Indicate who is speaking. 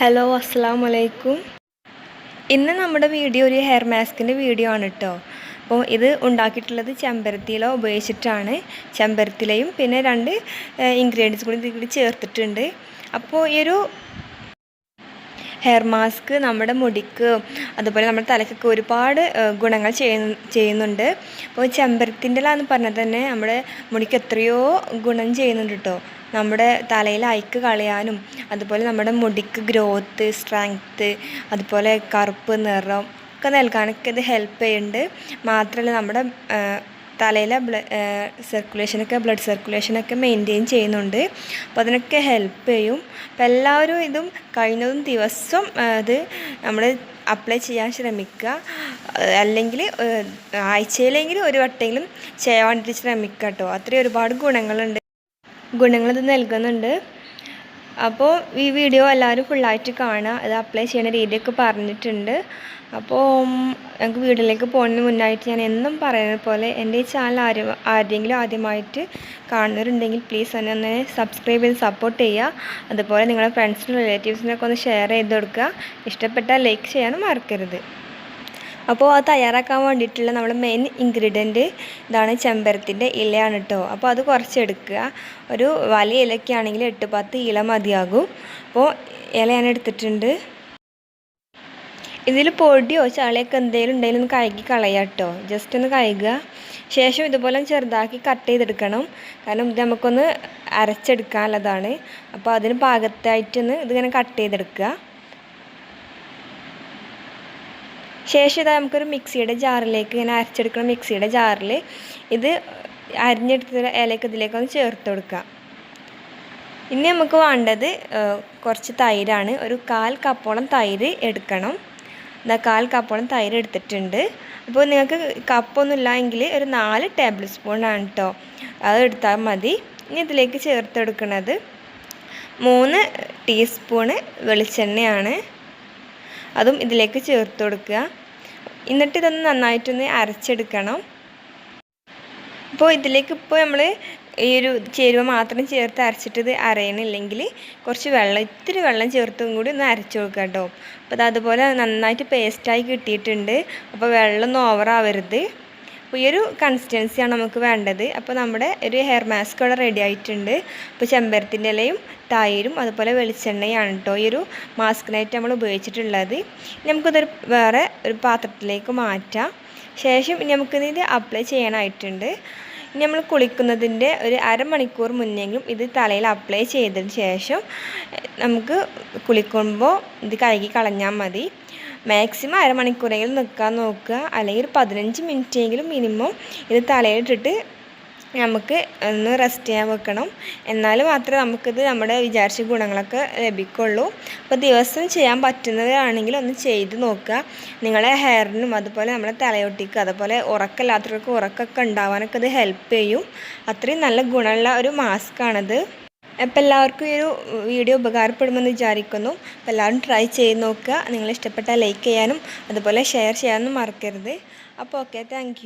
Speaker 1: Hello അസ്സാം വലൈക്കും ഇന്ന് നമ്മുടെ വീഡിയോ ഒരു ഹെയർ മാസ്കിന്റെ വീഡിയോ ആണ് കേട്ടോ അപ്പോൾ ഇത് ഉണ്ടാക്കിയിട്ടുള്ളത് ചെമ്പരത്തിയില ഉപയോഗിച്ചിട്ടാണ്. ചെമ്പരത്തിലയും പിന്നെ രണ്ട് ഇൻഗ്രീഡിയൻസ് കൂടി ഇതിൽ ചേർത്തിട്ടുണ്ട്. അപ്പോൾ ഈ ഒരു ഹെയർ മാസ്ക് നമ്മുടെ മുടിക്ക് അതുപോലെ നമ്മുടെ തലക്കൊക്കെ ഒരുപാട് ഗുണങ്ങൾ ചെയ്യുന്ന ചെയ്യുന്നുണ്ട്. അപ്പോൾ ചെമ്പരത്തിന്റെ എന്ന് പറഞ്ഞാൽ തന്നെ നമ്മുടെ മുടിക്ക് എത്രയോ ഗുണം ചെയ്യുന്നുണ്ട് കേട്ടോ നമ്മുടെ തലയിൽ അയക്ക് കളയാനും അതുപോലെ നമ്മുടെ മുടിക്ക് ഗ്രോത്ത് സ്ട്രെങ്ത്ത് അതുപോലെ കറുപ്പ് നിറം ഒക്കെ നൽകാനൊക്കെ ഇത് ഹെൽപ്പ് ചെയ്യുന്നുണ്ട്. മാത്രമല്ല നമ്മുടെ തലയിലെ സർക്കുലേഷനൊക്കെ ബ്ലഡ് സർക്കുലേഷനൊക്കെ മെയിന്റെയിൻ ചെയ്യുന്നുണ്ട്. അപ്പോൾ അതിനൊക്കെ ഹെൽപ്പ് ചെയ്യും. അപ്പോൾ എല്ലാവരും ഇതും കഴിഞ്ഞതും ദിവസം അത് നമ്മൾ അപ്ലൈ ചെയ്യാൻ ശ്രമിക്കുക. അല്ലെങ്കിൽ ആഴ്ചയിലെങ്കിലും ഒരു വട്ടെങ്കിലും ചെയ്യാൻ വേണ്ടിയിട്ട് ശ്രമിക്കുക കേട്ടോ. അത്രയും ഒരുപാട് ഗുണങ്ങളുണ്ട്. ഗുണങ്ങളിത് നൽകുന്നുണ്ട്. അപ്പോൾ ഈ വീഡിയോ എല്ലാവരും ഫുള്ളായിട്ട് കാണുക. അത് അപ്ലൈ ചെയ്യുന്ന രീതിയൊക്കെ പറഞ്ഞിട്ടുണ്ട്. അപ്പോൾ ഞങ്ങൾക്ക് വീട്ടിലേക്ക് പോകുന്നതിന് മുന്നായിട്ട് ഞാൻ എന്നും പറയുന്നത് പോലെ എന്റെ ഈ ചാനൽ ആരും ആരെങ്കിലും ആദ്യമായിട്ട് കാണുന്നവരുണ്ടെങ്കിൽ പ്ലീസ് എന്നെ ഒന്ന് സബ്സ്ക്രൈബ് ചെയ്ത് സപ്പോർട്ട് ചെയ്യുക. അതുപോലെ നിങ്ങളുടെ ഫ്രണ്ട്സിനും റിലേറ്റീവ്സിനൊക്കെ ഒന്ന് ഷെയർ ചെയ്ത് കൊടുക്കുക. ഇഷ്ടപ്പെട്ടാൽ ലൈക്ക് ചെയ്യാനും മറക്കരുത്. അപ്പോൾ അത് തയ്യാറാക്കാൻ വേണ്ടിയിട്ടുള്ള നമ്മുടെ മെയിൻ ഇൻഗ്രീഡിയന്റ് ഇതാണ് ചെമ്പരത്തിന്റെ ഇലയാണ് കേട്ടോ അപ്പോൾ അത് കുറച്ച് എടുക്കുക. ഒരു വലിയ ഇലയ്ക്കാണെങ്കിൽ എട്ട് പത്ത് ഇല മതിയാകും. അപ്പോൾ ഇല ഞാൻ എടുത്തിട്ടുണ്ട്. ഇതിൽ പൊടിയോ ചളിയൊക്കെ എന്തെങ്കിലും ഉണ്ടെങ്കിലും ഒന്ന് കഴുകി കളയുക കേട്ടോ ജസ്റ്റ് ഒന്ന് കഴുകുക. ശേഷം ഇതുപോലെ ചെറുതാക്കി കട്ട് ചെയ്തെടുക്കണം. കാരണം ഇത് നമുക്കൊന്ന് അരച്ചെടുക്കാനുള്ളതാണ്. അപ്പോൾ അതിന് പാകത്തായിട്ടൊന്ന് ഇതിങ്ങനെ കട്ട് ചെയ്തെടുക്കുക. ശേഷം ഇതാ നമുക്കൊരു മിക്സിയുടെ ജാറിലേക്ക് ഇങ്ങനെ അരച്ചെടുക്കണം മിക്സിയുടെ ജാറിൽ ഇത് അരിഞ്ഞെടുത്ത ഇതിലേക്ക് ഒന്ന് ചേർത്ത് കൊടുക്കുക. ഇനി നമുക്ക് വേണ്ടത് കുറച്ച് തൈരാണ്. ഒരു കാൽ കപ്പോളം തൈര് എടുക്കണം. ഇതാ കാൽ കപ്പോളം തൈര് എടുത്തിട്ടുണ്ട്. അപ്പോൾ നിങ്ങൾക്ക് കപ്പൊന്നുമില്ല എങ്കിൽ ഒരു നാല് ടേബിൾ സ്പൂണാണ് കേട്ടോ അത് എടുത്താൽ മതി. ഇനി ഇതിലേക്ക് ചേർത്തെടുക്കുന്നത് മൂന്ന് ടീസ്പൂണ് വെളിച്ചെണ്ണയാണ്. അതും ഇതിലേക്ക് ചേർത്ത് കൊടുക്കുക. എന്നിട്ട് ഇതൊന്ന് നന്നായിട്ടൊന്ന് അരച്ചെടുക്കണം. അപ്പോൾ ഇതിലേക്ക് ഇപ്പോൾ നമ്മൾ ഈ ഒരു ചേരുവ മാത്രം ചേർത്ത് അരച്ചിട്ടത് അരയണില്ലെങ്കിൽ കുറച്ച് വെള്ളം ഇത്തിരി വെള്ളം ചേർത്തും കൂടി ഒന്ന് അരച്ച് കൊടുക്കുക കേട്ടോ. അപ്പോൾ അത് അതുപോലെ നന്നായിട്ട് പേസ്റ്റായി കിട്ടിയിട്ടുണ്ട്. അപ്പോൾ വെള്ളം ഒന്നും ഓവറാവരുത് അപ്പോൾ ഈ ഒരു കൺസിസ്റ്റൻസിയാണ് നമുക്ക് വേണ്ടത്. അപ്പോൾ നമ്മുടെ ഒരു ഹെയർ മാസ്ക് ഇവിടെ റെഡി ആയിട്ടുണ്ട്. അപ്പോൾ ചെമ്പരത്തിന്റെ ഇലയും തൈരും അതുപോലെ വെളിച്ചെണ്ണയാണ് കേട്ടോ ഈ ഒരു മാസ്കിനായിട്ട് നമ്മൾ ഉപയോഗിച്ചിട്ടുള്ളത്. നമുക്കിതൊരു വേറെ ഒരു പാത്രത്തിലേക്ക് മാറ്റാം. ശേഷം നമുക്കിത് അപ്ലൈ ചെയ്യാനായിട്ടുണ്ട്. ഇനി നമ്മൾ കുളിക്കുന്നതിന്റെ ഒരു അരമണിക്കൂർ മുന്നെങ്കിലും ഇത് തലയിൽ അപ്ലൈ ചെയ്തതിന് ശേഷം നമുക്ക് കുളിക്കുമ്പോൾ ഇത് കഴുകി കളഞ്ഞാൽ മതി. മാക്സിമം അരമണിക്കൂറെങ്കിലും നിൽക്കാൻ നോക്കുക. അല്ലെങ്കിൽ ഒരു പതിനഞ്ച് മിനിറ്റെങ്കിലും മിനിമം ഇത് തലയിലിട്ടിട്ട് നമുക്ക് ഒന്ന് റെസ്റ്റ് ചെയ്യാൻ വെക്കണം. എന്നാൽ മാത്രമേ നമുക്കിത് നമ്മുടെ വിചാരിച്ച ഗുണങ്ങളൊക്കെ ലഭിക്കുള്ളൂ. അപ്പോൾ ദിവസം ചെയ്യാൻ പറ്റുന്നതാണെങ്കിൽ ഒന്ന് ചെയ്ത് നോക്കുക. നിങ്ങളെ ഹെയറിനും അതുപോലെ നമ്മളെ തലയൊട്ടിക്ക് അതുപോലെ ഉറക്കമില്ലാത്തവർക്ക് ഉറക്കമൊക്കെ ഉണ്ടാവാനൊക്കെ ഇത് ഹെൽപ്പ് ചെയ്യും. അത്രയും നല്ല ഗുണമുള്ള ഒരു മാസ്കാണിത് അപ്പോൾ എല്ലാവർക്കും ഈ ഒരു വീഡിയോ ഉപകാരപ്പെടുമെന്ന് വിചാരിക്കുന്നു. അപ്പോൾ എല്ലാവരും ട്രൈ ചെയ്ത് നോക്കുക. നിങ്ങൾ ഇഷ്ടപ്പെട്ടാൽ ലൈക്ക് ചെയ്യാനും അതുപോലെ ഷെയർ ചെയ്യാനും മറക്കരുത്. അപ്പോൾ ഓക്കെ താങ്ക്